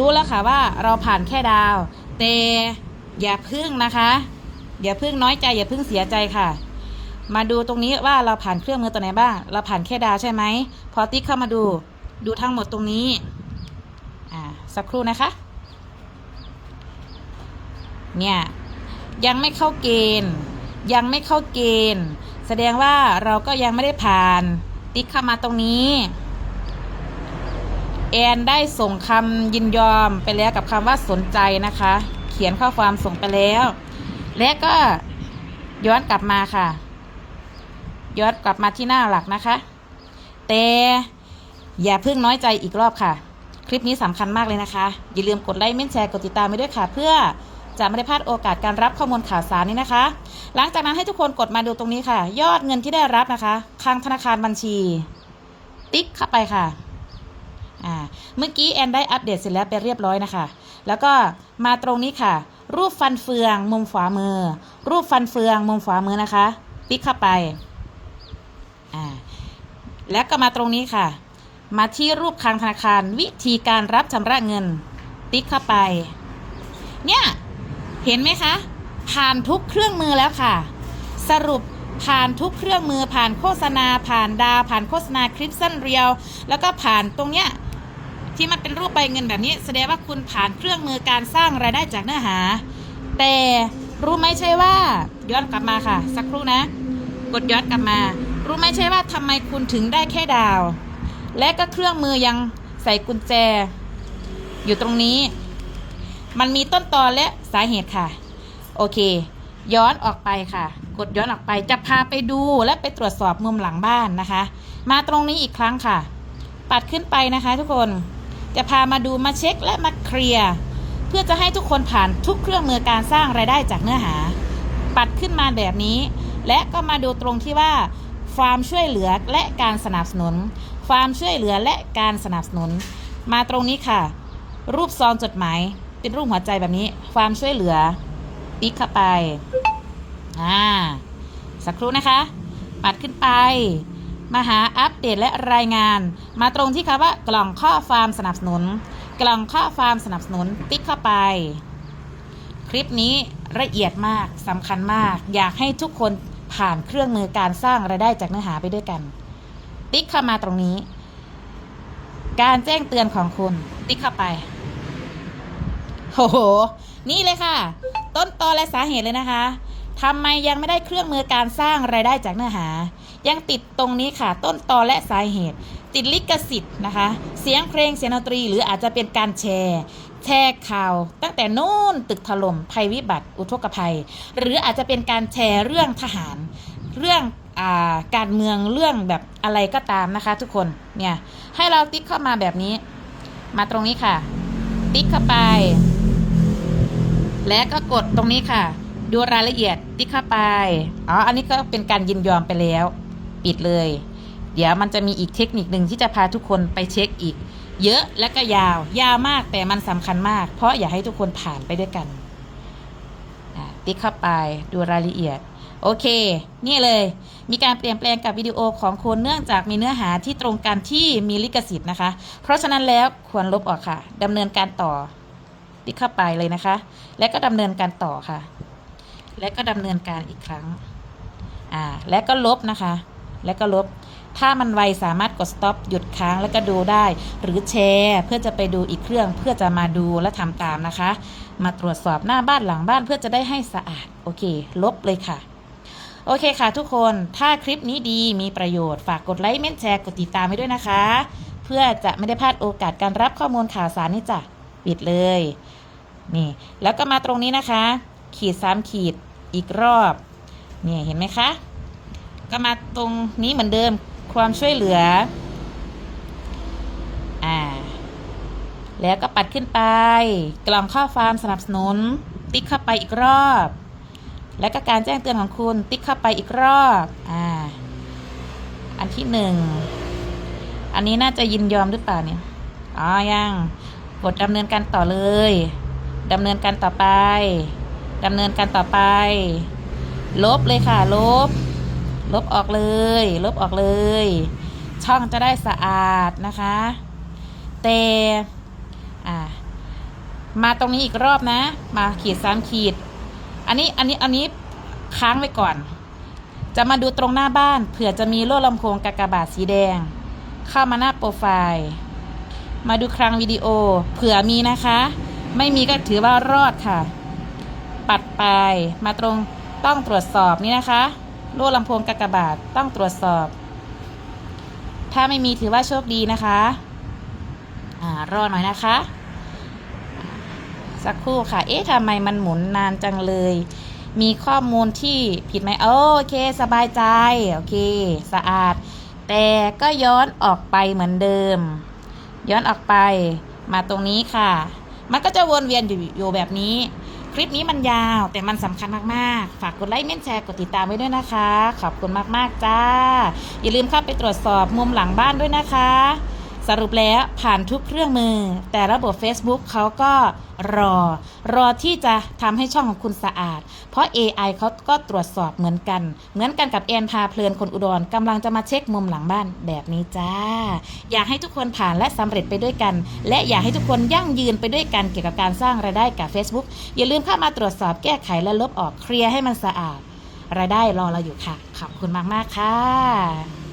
รู้แล้วค่ะว่าเราผ่านแค่ดาว แต่อย่าพึ่งนะคะ อย่าพึ่งน้อยใจ อย่าพึ่งเสียใจค่ะ มาดูตรงนี้ว่าเราผ่านเครื่องมือตัวไหนบ้าง เราผ่านแค่ดาวใช่ไหม พอติ๊กเข้ามาดู ดูทั้งหมดตรงนี้ อ่า สักครู่นะคะ เนี่ย ยังไม่เข้าเกณฑ์ ยังไม่เข้าเกณฑ์ แสดงว่าเราก็ยังไม่ได้ผ่าน ติ๊กเข้ามาตรงนี้ แอนได้ส่งคำยินยอมไปแล้วกับคำว่าสนใจนะคะ เขียนข้อความส่งไปแล้ว และก็ย้อนกลับมาค่ะ ย้อนกลับมาที่หน้าหลักนะคะ แต่อย่าเพิ่งน้อยใจอีกรอบค่ะ คลิปนี้สำคัญมากเลยนะคะ อย่าลืมกดไลค์เม้นแชร์กดติดตามไปด้วยค่ะ เพื่อจะไม่ได้พลาดโอกาสการรับข้อมูลข่าวสารนี้นะคะ หลังจากนั้นให้ทุกคนกดมาดูตรงนี้ค่ะ ยอดเงินที่ได้รับนะคะคลังธนาคารบัญชี ติ๊กเข้าไปค่ะ อ่าเมื่อกี้แอนได้อัปเดตเสร็จแล้วไปเรียบร้อยนะคะ แล้วก็มาตรงนี้ค่ะ รูปฟันเฟืองมุมขวามือ รูปฟันเฟืองมุมขวามือนะคะติ๊กเข้าไปอ่าแล้วก็มาตรงนี้ค่ะ มาที่รูปคลังธนาคารวิธีการรับชำระเงิน ติ๊กเข้าไป เนี่ยเห็นไหมคะ ผ่านทุกเครื่องมือแล้วค่ะ สรุปผ่านทุกเครื่องมือผ่านโฆษณา ผ่านดาวผ่านโฆษณาคลิปสั้นเรียว แล้วก็ผ่านตรงเนี้ย ที่มันเป็นรูปใบเงินแบบนี้ แสดงว่าคุณผ่านเครื่องมือการสร้างรายได้จากเนื้อหา แต่รู้ไหมใช่ว่าย้อนกลับมาค่ะ สักครู่นะ กดย้อนกลับมา รู้ไหมใช่ว่าทำไมคุณถึงได้แค่ดาว และก็เครื่องมือยังใส่กุญแจ อยู่ตรงนี้ มันมีต้นตอและสาเหตุค่ะ โอเค ย้อนออกไปค่ะ กดย้อนออกไปจะพาไปดูและไปตรวจสอบมุมหลังบ้านนะคะ มาตรงนี้อีกครั้งค่ะ ปัดขึ้นไปนะคะทุกคน จะพามาดูมาเช็คและมาเคลียร์เพื่อจะให้ทุกคนผ่านทุกเครื่องมือการสร้างรายได้จากเนื้อหา ปัดขึ้นมาแบบนี้ และก็มาดูตรงที่ว่าความช่วยเหลือและการสนับสนุน ความช่วยเหลือและการสนับสนุน มาตรงนี้ค่ะ รูปซองจดหมายเป็นรูปหัวใจแบบนี้ ความช่วยเหลือติ๊กเข้าไปอ่าสักครู่นะคะ ปัดขึ้นไป มาหาอัปเดตและรายงาน มาตรงที่คำว่ากล่องข้อความสนับสนุน กล่องข้อความสนับสนุนติ๊กเข้าไป คลิปนี้ละเอียดมากสำคัญมาก อยากให้ทุกคนผ่านเครื่องมือการสร้างรายได้จากเนื้อหาไปด้วยกัน ติ๊กเข้ามาตรงนี้ การแจ้งเตือนของคุณ ติ๊กเข้าไปโอ้โห นี่เลยค่ะ ต้นตอและสาเหตุเลยนะคะ ทำไมยังไม่ได้เครื่องมือการสร้างรายได้จากเนื้อหา ยังติดตรงนี้ค่ะ ต้นตอและสาเหตุ ติดลิขสิทธิ์นะคะ เสียงเพลงเสียงดนตรี หรืออาจจะเป็นการแชร์แชร์ข่าว ตั้งแต่นู่นตึกถล่มภัยวิบัติ อุทกภัย หรืออาจจะเป็นการแชร์เรื่องทหาร เรื่องอาการเมืองเรื่องแบบอะไรก็ตามนะคะ ทุกคนเนี่ยให้เราติ๊กเข้ามาแบบนี้ มาตรงนี้ค่ะ ติ๊กเข้าไป และก็กดตรงนี้ค่ะ ดูรายละเอียดติ๊กเข้าไป อ๋อ อันนี้ก็เป็นการยินยอมไปแล้ว ปิดเลย เดี๋ยวมันจะมีอีกเทคนิคหนึ่งที่จะพาทุกคนไปเช็คอีก เยอะและก็ยาว ยาวมากแต่มันสำคัญมาก เพราะอยากให้ทุกคนผ่านไปด้วยกันติ๊กเข้าไปดูรายละเอียด โอเค นี่เลย มีการเปลี่ยนแปลงกับวิดีโอของคุณเนื่องจากมีเนื้อหาที่ตรงกันที่มีลิขสิทธิ์นะคะ เพราะฉะนั้นแล้วควรลบออกค่ะดำเนินการต่อติ๊กเข้าไปเลยนะคะ และก็ดำเนินการต่อค่ะ และก็ดำเนินการอีกครั้งอ่าและก็ลบนะคะ และก็ลบ ถ้ามันไวสามารถกด stop หยุดค้างแล้วก็ดูได้ หรือแชร์เพื่อจะไปดูอีกเครื่องเพื่อจะมาดูและทำตามนะคะ มาตรวจสอบหน้าบ้านหลังบ้านเพื่อจะได้ให้สะอาด โอเค ลบเลยค่ะโอเคค่ะทุกคน ถ้าคลิปนี้ดีมีประโยชน์ ฝากกดไลค์เม้นแชร์ กดติดตามไว้ด้วยนะคะ เพื่อจะไม่ได้พลาดโอกาสการรับข้อมูลข่าวสารนี่จ้ะปิดเลย นี่ แล้วก็มาตรงนี้นะคะ ขีดสามขีด อีกรอบเนี่ยเห็นไหมคะ ก็มาตรงนี้เหมือนเดิมความช่วยเหลืออ่าแล้วก็ปัดขึ้นไป กล่องข้อความสนับสนุน ติ๊กเข้าไปอีกรอบ และก็การแจ้งเตือนของคุณติ๊กเข้าไปอีกรอบอ่าอันที่หนึ่งอันนี้น่าจะยินยอมหรือเปล่าเนี่ยอ๋อยังกดดำเนินการต่อเลยดำเนินการต่อไป ดำเนินการต่อไป ลบเลยค่ะ ลบ ลบออกเลย ลบออกเลย ช่องจะได้สะอาดนะคะ แต่อ่ามาตรงนี้อีกรอบนะ มาขีดสามขีด อันนี้อันนี้อันนี้ค้างไว้ก่อน จะมาดูตรงหน้าบ้านเผื่อจะมีโล่ลำโพงกากบาทสีแดง เข้ามาหน้าโปรไฟล์ มาดูครั้งวิดีโอ เผื่อมีนะคะ ไม่มีก็ถือว่ารอดค่ะ ปัดไปมาตรงต้องตรวจสอบนี่นะคะโล่ลำโพงกากบาทต้องตรวจสอบ ถ้าไม่มีถือว่าโชคดีนะคะอ่ารอหน่อยนะคะ สักครู่ค่ะ เอ๊ะทำไมมันหมุนนานจังเลย มีข้อมูลที่ผิดไหมโอเค สบายใจ โอเค สะอาด แต่ก็ย้อนออกไปเหมือนเดิม ย้อนออกไปมาตรงนี้ค่ะ มันก็จะวนเวียนอยู่แบบนี้ คลิปนี้มันยาวแต่มันสำคัญมาก ๆ ฝากกดไลค์เม้นแชร์กดติดตามไว้ด้วยนะคะ ขอบคุณมาก ๆ จ้า อย่าลืมเข้าไปตรวจสอบมุมหลังบ้านด้วยนะคะ สรุปแล้วผ่านทุกเครื่องมือ แต่ระบบ Facebook เขาก็รอ รอที่จะทำให้ช่องของคุณสะอาด เพราะ AI เขาก็ตรวจสอบเหมือนกัน เหมือนกันกับแอนพาเพลินคนอุดรกำลังจะมาเช็คมุมหลังบ้านแบบนี้จ้า อยากให้ทุกคนผ่านและสำเร็จไปด้วยกัน และอยากให้ทุกคนยั่งยืนไปด้วยกันเกี่ยวกับการสร้างรายได้กับ Facebook อย่าลืมเข้ามาตรวจสอบแก้ไขและลบออกเคลียร์ให้มันสะอาด รายได้รอเราอยู่ค่ะขอบคุณมากๆค่ะ